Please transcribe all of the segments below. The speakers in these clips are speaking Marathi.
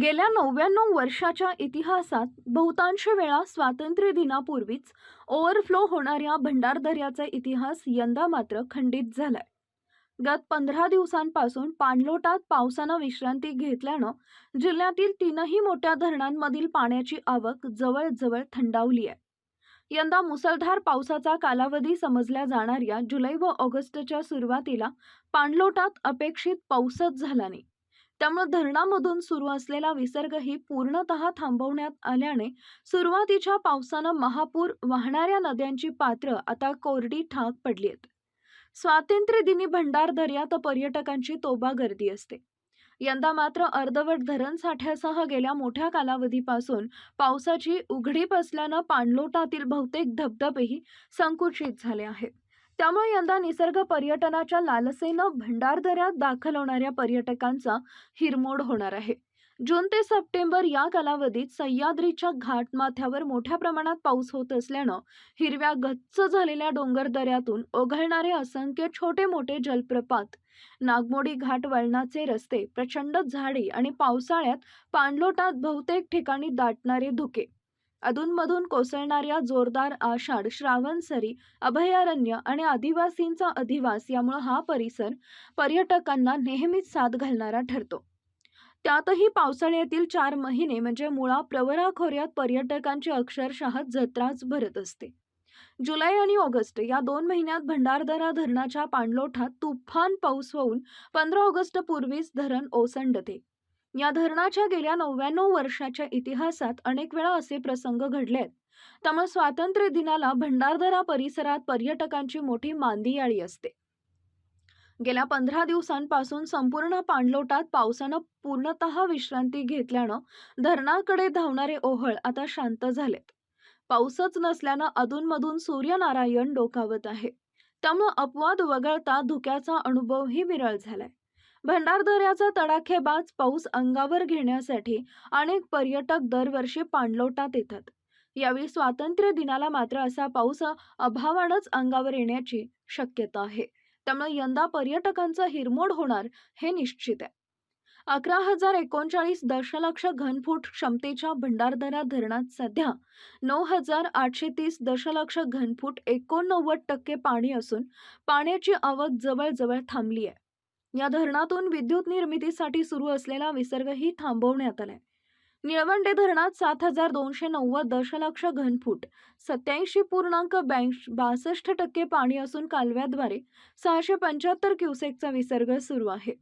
गेल्या नव्याण्णव वर्षाच्या इतिहासात बहुतांश वेळा स्वातंत्र्य दिनापूर्वीच ओव्हरफ्लो होणाऱ्या भंडारदऱ्याचा इतिहास यंदा मात्र खंडित झालाय. गत पंधरा दिवसांपासून पाणलोटात पावसानं विश्रांती घेतल्यानं जिल्ह्यातील तीनही मोठ्या धरणांमधील पाण्याची आवक जवळजवळ थंडावली आहे. यंदा मुसळधार पावसाचा कालावधी समजल्या जाणाऱ्या जुलै व ऑगस्टच्या सुरुवातीला पाणलोटात अपेक्षित पाऊसच झाला नाही. त्यामुळे धरणामधून सुरू असलेला विसर्गही पूर्णतः थांबवण्यात आल्याने सुरुवातीच्या पावसानं महापूर वाहणाऱ्या नद्यांची पात्र आता कोरडी ठाक पडली आहेत. स्वातंत्र्य दिनी भंडारदर्यात पर्यटकांची तोबा गर्दी असते. यंदा मात्र अर्धवट धरण साठ्यासह गेल्या मोठ्या कालावधीपासून पावसाची उघडीप असल्यानं पाणलोटातील बहुतेक धबधबेही संकुचित झाले आहेत. त्यामुळे यंदा निसर्ग पर्यटनाच्या लालसेनं भंडारदऱ्यात दाखल होणाऱ्या पर्यटकांचा हिरमोड होणार आहे. जून ते सप्टेंबर या कालावधीत सह्याद्रीच्या घाटमाथ्यावर मोठ्या प्रमाणात पाऊस होत असल्यानं हिरव्या गच्च झालेल्या डोंगर दऱ्यातून ओघळणारे असंख्य छोटे मोठे जलप्रपात नागमोडी घाट वळणाचे रस्ते प्रचंड झाडी आणि पावसाळ्यात पाणलोटात बहुतेक ठिकाणी दाटणारे धुके अधूनमधून कोसळणाऱ्या जोरदार आषाढ श्रावण सरी अभयारण्य आणि आदिवासींचा अधिवास यामुळे हा परिसर पर्यटकांना नेहमीच साथ घालणारा ठरतो. त्यातही पावसाळ्यातील चार महिने म्हणजे मुळा प्रवरा खोऱ्यात पर्यटकांची अक्षरशः जत्राच भरत असते. जुलै आणि ऑगस्ट या दोन महिन्यात भंडारदरा धरणाच्या पाणलोठात तुफान पाऊस होऊन पंधरा ऑगस्ट पूर्वीच धरण ओसंडते. या धरणाच्या गेल्या नव्याण्णव वर्षाच्या इतिहासात अनेक वेळा असे प्रसंग घडले आहेत. त्यामुळे स्वातंत्र्य दिनाला भंडारदरा परिसरात पर्यटकांची मोठी मांदियाळी असते. गेल्या पंधरा दिवसांपासून संपूर्ण पाणलोटात पावसानं पूर्णतः विश्रांती घेतल्यानं धरणाकडे धावणारे ओहळ आता शांत झालेत. पाऊसच नसल्यानं अधूनमधून सूर्यनारायण डोकावत आहे. त्यामुळं अपवाद वगळता धुक्याचा अनुभवही विरळ झालाय. भंडारदऱ्याचा तडाखेबाज पाऊस अंगावर घेण्यासाठी अनेक पर्यटक दरवर्षी पाणलोटात येतात. यावेळी स्वातंत्र्य दिनाला मात्र असा पाऊस अभावानच अंगावर येण्याची शक्यता आहे. त्यामुळे यंदा पर्यटकांचा हिरमोड होणार हे निश्चित आहे. अकरा हजार एकोणचाळीस दशलक्ष घनफूट क्षमतेच्या भंडारदरा धरणात सध्या नऊ हजार आठशे तीस दशलक्ष घनफूट एकोणनव्वद टक्के पाणी असून पाण्याची आवक जवळजवळ थांबली आहे. या धरणातून विद्युत निर्मितीसाठी सुरू असलेला विसर्गही थांबवण्यात आलाय. निळवंडे धरणात सात हजार दोनशे नव्वद दशलक्ष घनफूट सत्याऐंशी पूर्णांक ब्याऐंश बासष्ट टक्के पाणी असून कालव्याद्वारे सहाशे पंच्याहत्तर क्युसेकचा विसर्ग सुरू आहे.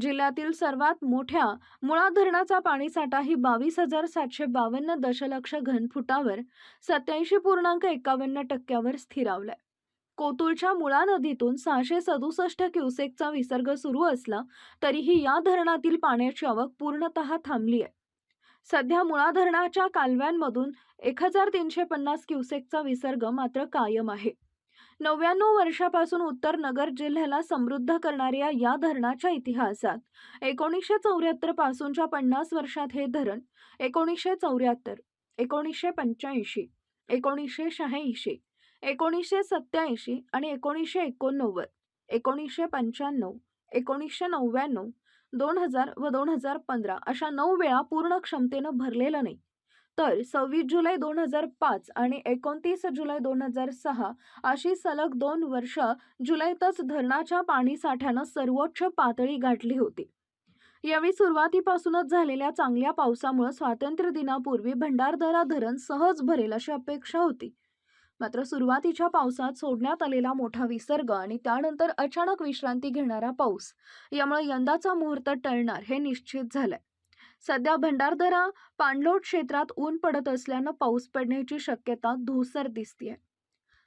जिल्ह्यातील सर्वात मोठ्या मुळा धरणाचा पाणीसाठाही बावीस हजार सातशे बावन्न दशलक्ष घनफुटावर सत्याऐंशी पूर्णांक एकावन्न टक्क्यावर स्थिरावलाय. कोतुळच्या मुळा नदीतून सहाशे सदुसष्ट क्युसेकचा विसर्ग सुरू असला तरीही या धरणातील पाण्याची आवक पूर्णतः थांबली आहे. सध्या मुळा धरणाच्या कालव्यांमधून एक हजार तीनशे पन्नास क्युसेकचा विसर्ग मात्र कायम आहे. नव्याण्णव वर्षापासून उत्तर नगर जिल्ह्याला समृद्ध करणाऱ्या या धरणाच्या इतिहासात एकोणीसशे चौऱ्याहत्तर पासूनच्या पन्नास वर्षात हे धरण एकोणीसशे चौऱ्याहत्तर एकोणीसशे पंच्याऐंशी एकोणीसशे शहाऐंशी एकोणीसशे सत्याऐंशी आणि एकोणीसशे एकोणनव्वद एकोणीसशे पंच्याण्णव एकोणीसशे नव्याण्णव दोन हजार व दोन हजार पंधरा अशा नऊ वेळा पूर्ण क्षमतेनं भरलेलं नाही. तर सव्वीस जुलै दोन हजार पाच आणि एकोणतीस जुलै दोन हजार सहा अशी सलग दोन वर्ष जुलैतच धरणाच्या पाणीसाठ्यानं सर्वोच्च पातळी गाठली होती. यावेळी सुरुवातीपासूनच झालेल्या चांगल्या पावसामुळे स्वातंत्र्य दिनापूर्वी भंडारदरा धरण सहज भरेल अशी अपेक्षा होती. मात्र सुरुवातीच्या पावसात सोडण्यात आलेला मोठा विसर्ग आणि त्यानंतर अचानक विश्रांती घेणारा पाऊस यामुळे यंदाचा मुहूर्त टळणार हे निश्चित झालंय. सध्या भंडारदरा पाणलोट क्षेत्रात ऊन पडत असल्यानं पाऊस पडण्याची शक्यता धूसर दिसतीये.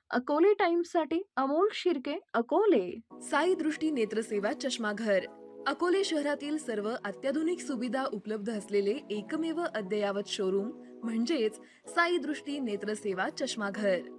अकोले टाइम्ससाठी अमोल शिर्के अकोले. साई दृष्टी नेत्रसेवा चष्माघर. अकोले शहरातील सर्व अत्याधुनिक सुविधा उपलब्ध असलेले एकमेव अद्ययावत शोरूम म्हणजेच साई दृष्टी नेत्रसेवा चष्माघर.